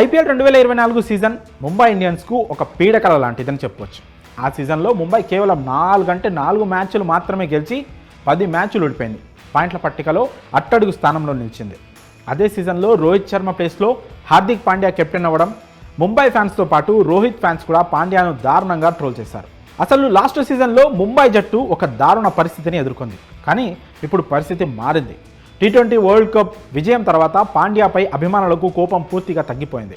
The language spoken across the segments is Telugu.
ఐపీఎల్ రెండు వేల ఇరవై నాలుగు సీజన్ ముంబై ఇండియన్స్కు ఒక పీడకల లాంటిదని చెప్పవచ్చు ఆ సీజన్లో ముంబై కేవలం నాలుగు అంటే నాలుగు మ్యాచ్లు మాత్రమే గెలిచి పది మ్యాచ్లు ఓడిపోయింది. పాయింట్ల పట్టికలో అట్టడుగు స్థానంలో నిలిచింది. అదే సీజన్లో రోహిత్ శర్మ ప్లేస్లో హార్దిక్ పాండ్యా కెప్టెన్ అవ్వడం ముంబై ఫ్యాన్స్తో పాటు రోహిత్ ఫ్యాన్స్ కూడా పాండ్యాను దారుణంగా ట్రోల్ చేశారు. అసలు లాస్ట్ సీజన్లో ముంబై జట్టు ఒక దారుణ పరిస్థితిని ఎదుర్కొంది. కానీ ఇప్పుడు పరిస్థితి మారింది. టీ ట్వంటీ వరల్డ్ కప్ విజయం తర్వాత పాండ్యాపై అభిమానులకు కోపం పూర్తిగా తగ్గిపోయింది.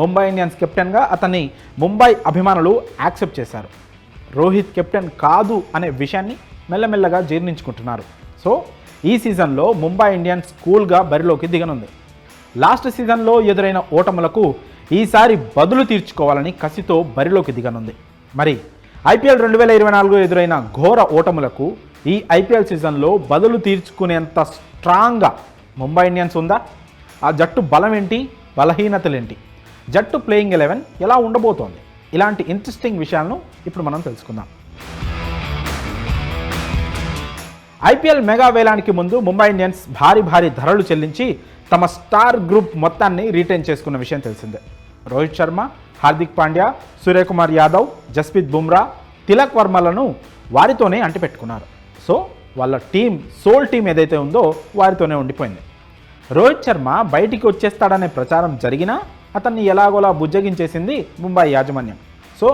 ముంబై ఇండియన్స్ కెప్టెన్గా అతన్ని ముంబై అభిమానులు యాక్సెప్ట్ చేశారు. రోహిత్ కెప్టెన్ కాదు అనే విషయాన్ని మెల్లమెల్లగా జీర్ణించుకుంటున్నారు. సో ఈ సీజన్లో ముంబై ఇండియన్స్ కూల్గా బరిలోకి దిగనుంది. లాస్ట్ సీజన్లో ఎదురైన ఓటములకు ఈసారి బదులు తీర్చుకోవాలని కసితో బరిలోకి దిగనుంది. మరి ఐపీఎల్ రెండు వేల ఇరవై నాలుగు ఎదురైన ఘోర ఓటములకు ఈ ఐపీఎల్ సీజన్లో బదులు తీర్చుకునేంత స్ట్రాంగ్గా ముంబై ఇండియన్స్ ఉందా? ఆ జట్టు బలం ఏంటి బలహీనతలేంటి? జట్టు ప్లేయింగ్ ఎలెవెన్ ఎలా ఉండబోతోంది? ఇలాంటి ఇంట్రెస్టింగ్ విషయాలను ఇప్పుడు మనం తెలుసుకుందాం. ఐపీఎల్ మెగా వేలానికి ముందు ముంబై ఇండియన్స్ భారీ భారీ ధరలు చెల్లించి తమ స్టార్ గ్రూప్ మొత్తాన్ని రీటైన్ చేసుకున్న విషయం తెలిసిందే. రోహిత్ శర్మ హార్దిక్ పాండ్యా సూర్యకుమార్ యాదవ్ జస్ప్రీత్ బుమ్రా తిలక్ వర్మలను వారితోనే అంటిపెట్టుకున్నారు. సో వాళ్ళ టీం సోల్ టీం ఏదైతే ఉందో వారితోనే ఉండిపోయింది. రోహిత్ శర్మ బయటికి వచ్చేస్తాడనే ప్రచారం జరిగినా అతన్ని ఎలాగోలా బుజ్జగించేసింది ముంబై యాజమాన్యం. సో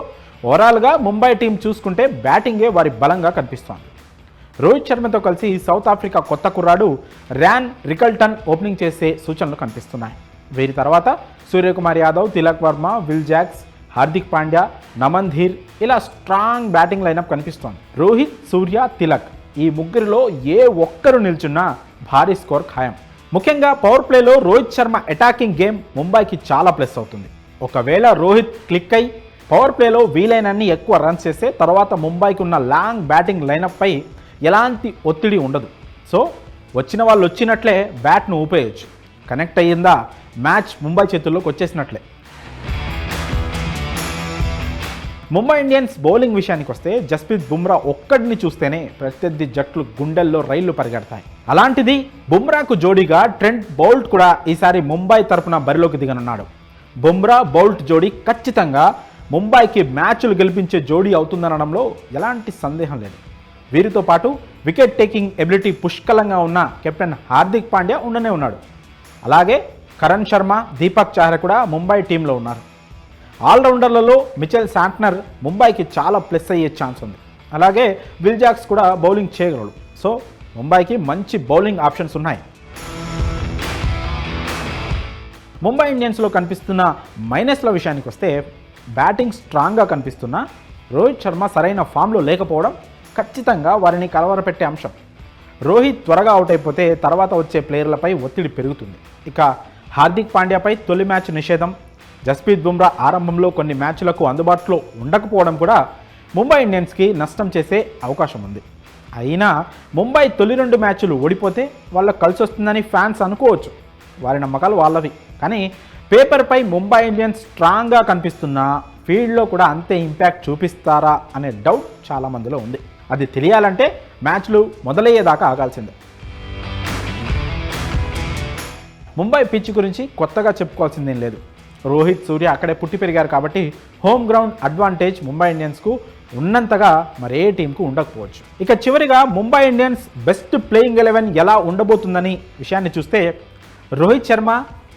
ఓవరాల్గా ముంబై టీం చూసుకుంటే బ్యాటింగే వారి బలంగా కనిపిస్తోంది. రోహిత్ శర్మతో కలిసి సౌత్ ఆఫ్రికా కొత్త కుర్రాడు ర్యాన్ రికల్టన్ ఓపెనింగ్ చేసే సూచనలు కనిపిస్తున్నాయి. వీరి తర్వాత సూర్యకుమార్ యాదవ్ తిలక్ వర్మ విల్ జాక్స్ హార్దిక్ పాండ్యా నమన్ ధీర్ ఇలా స్ట్రాంగ్ బ్యాటింగ్ లైనప్ కనిపిస్తోంది. రోహిత్ సూర్య తిలక్ ఈ ముగ్గురిలో ఏ ఒక్కరు నిల్చున్నా భారీ స్కోర్ ఖాయం. ముఖ్యంగా పవర్ ప్లేలో రోహిత్ శర్మ అటాకింగ్ గేమ్ ముంబైకి చాలా ప్లస్ అవుతుంది. ఒకవేళ రోహిత్ క్లిక్ అయి పవర్ ప్లేలో వీలైనన్ని ఎక్కువ రన్స్ చేస్తే తర్వాత ముంబైకి ఉన్న లాంగ్ బ్యాటింగ్ లైనప్పై ఎలాంటి ఒత్తిడి ఉండదు. సో వచ్చిన వాళ్ళు వచ్చినట్లే బ్యాట్ను ఊపేయచ్చు. కనెక్ట్ అయ్యిందా? మ్యాచ్ ముంబై చేతుల్లోకి వచ్చేసినట్లే. ముంబై ఇండియన్స్ బౌలింగ్ విషయానికి వస్తే జస్ప్రీత్ బుమ్రా ఒక్కడిని చూస్తేనే ప్రత్యర్థి జట్లు గుండెల్లో రైళ్ళు పరిగెడతాయి. అలాంటిది బుమ్రాకు జోడీగా ట్రెంట్ బౌల్ట్ కూడా ఈసారి ముంబై తరపున బరిలోకి దిగనున్నాడు. బుమ్రా బౌల్ట్ జోడీ ఖచ్చితంగా ముంబైకి మ్యాచ్లు గెలిపించే జోడీ అవుతుందనడంలో ఎలాంటి సందేహం లేదు. వీరితో పాటు వికెట్ టేకింగ్ ఎబిలిటీ పుష్కలంగా ఉన్న కెప్టెన్ హార్దిక్ పాండ్యా ఉండనే ఉన్నాడు. అలాగే కరణ్ శర్మ దీపక్ చాహర్ కూడా ముంబై టీంలో ఉన్నారు. ఆల్రౌండర్లలో మిచెల్ శాంట్నర్ ముంబైకి చాలా ప్లస్ అయ్యే ఛాన్స్ ఉంది. అలాగే విల్జాక్స్ కూడా బౌలింగ్ చేయగలడు. సో ముంబైకి మంచి బౌలింగ్ ఆప్షన్స్ ఉన్నాయి. ముంబై ఇండియన్స్లో కనిపిస్తున్న మైనస్ల విషయానికి వస్తే బ్యాటింగ్ స్ట్రాంగ్గా కనిపిస్తున్న రోహిత్ శర్మ సరైన ఫామ్లో లేకపోవడం ఖచ్చితంగా వారిని కలవరపెట్టే అంశం. రోహిత్ త్వరగా అవుట్ అయిపోతే తర్వాత వచ్చే ప్లేయర్లపై ఒత్తిడి పెరుగుతుంది. ఇక హార్దిక్ పాండ్యాపై తొలి మ్యాచ్ నిషేధం. జస్ప్రీత్ బుమ్రా ఆరంభంలో కొన్ని మ్యాచ్లకు అందుబాటులో ఉండకపోవడం కూడా ముంబై ఇండియన్స్కి నష్టం చేసే అవకాశం ఉంది. అయినా ముంబై తొలి రెండు మ్యాచ్లు ఓడిపోతే వాళ్ళకు కలిసి వస్తుందని ఫ్యాన్స్ అనుకోవచ్చు. వారి నమ్మకాలు వాళ్ళవి. కానీ పేపర్పై ముంబై ఇండియన్స్ స్ట్రాంగ్గా కనిపిస్తున్నా ఫీల్డ్లో కూడా అంతే ఇంపాక్ట్ చూపిస్తారా అనే డౌట్ చాలామందిలో ఉంది. అది తెలియాలంటే మ్యాచ్లు మొదలయ్యేదాకా ఆగాల్సిందే. ముంబై పిచ్ గురించి కొత్తగా చెప్పుకోవాల్సిందేం లేదు. రోహిత్ సూర్య అక్కడే పుట్టి పెరిగారు కాబట్టి హోమ్ గ్రౌండ్ అడ్వాంటేజ్ ముంబై ఇండియన్స్కు ఉన్నంతగా మరే టీంకు ఉండకపోవచ్చు. ఇక చివరిగా Mumbai Indians best playing eleven ఎలా ఉండబోతుందని విషయాన్ని చూస్తే Rohit Sharma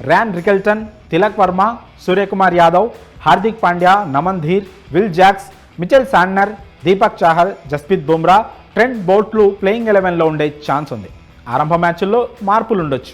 Ryan Rickelton Tilak Varma Suryakumar Yadav Hardik Pandya Naman Dhir Will Jacks Mitchell Santner Deepak Chahal Jasprit Bumrah Trent బౌల్ట్లు playing ఎలెవెన్లో ఉండే ఛాన్స్ ఉంది. ఆరంభ మ్యాచ్ల్లో మార్పులు ఉండొచ్చు